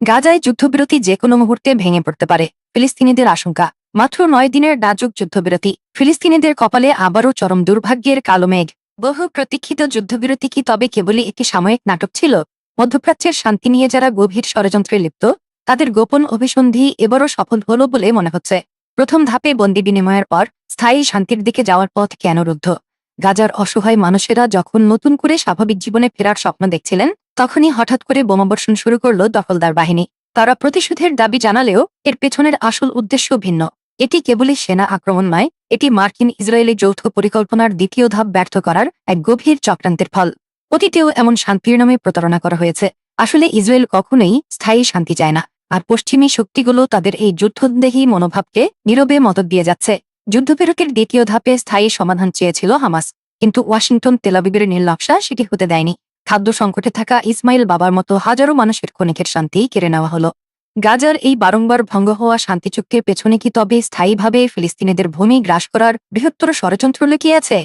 গাজায় যুদ্ধবিরতি যে কোনো মুহূর্তে ভেঙে পড়তে পারে, ফিলিস্তিনিদের আশঙ্কা। মাত্র নয় দিনের নাজুক যুদ্ধবিরতি, ফিলিস্তিনিদের কপালে আবারও চরম দুর্ভাগ্যের কালো মেঘ। বহু প্রতীক্ষিত যুদ্ধবিরতি কি তবে কেবলই একটি সাময়িক নাটক ছিল? মধ্যপ্রাচ্যের শান্তি নিয়ে যারা গভীর ষড়যন্ত্রে লিপ্ত, তাদের গোপন অভিসন্ধি এবারও সফল হল বলে মনে হচ্ছে। প্রথম ধাপে বন্দি বিনিময়ের পর স্থায়ী শান্তির দিকে যাওয়ার পথ কেন রুদ্ধ? গাজার অসহায় মানুষেরা যখন নতুন করে স্বাভাবিক জীবনে ফেরার স্বপ্ন দেখছিলেন তখনই হঠাৎ করে বোমাবর্ষণ শুরু করল দখলদার বাহিনী। তারা প্রতিশোধের দাবি জানালেও এর পেছনের আসল উদ্দেশ্য ভিন্ন। এটি কেবলই সেনা আক্রমণ নয় এটি মার্কিন ইসরায়েলি যৌথ পরিকল্পনার দ্বিতীয় ধাপ ব্যর্থ করার এক গভীর চক্রান্তের ফল। অতীতেও এমন শান্তির নামে প্রতারণা করা হয়েছে। আসলে ইসরায়েল কখনোই স্থায়ী শান্তি চায় না, আর পশ্চিমী শক্তিগুলো তাদের এই যুদ্ধদেহী মনোভাবকে নীরবে মদত দিয়ে যাচ্ছে। যুদ্ধবিরতির দ্বিতীয় ধাপে স্থায়ী সমাধান চেয়েছিল হামাস, কিন্তু ওয়াশিংটন তেলাবিবের নীল নকশা সেটি হতে দেয়নি। খাদ্য সংকটে থাকা ইসমাইল বাবার মতো হাজারো মানুষের ক্ষণিকের শান্তি কেড়ে নেওয়া হলো। গাজার এই বারংবার ভঙ্গ হওয়া শান্তি চুক্তির পেছনে কি তবে স্থায়ীভাবে ফিলিস্তিনিদের ভূমি গ্রাস করার বৃহত্তর ষড়যন্ত্র লুকিয়ে আছে?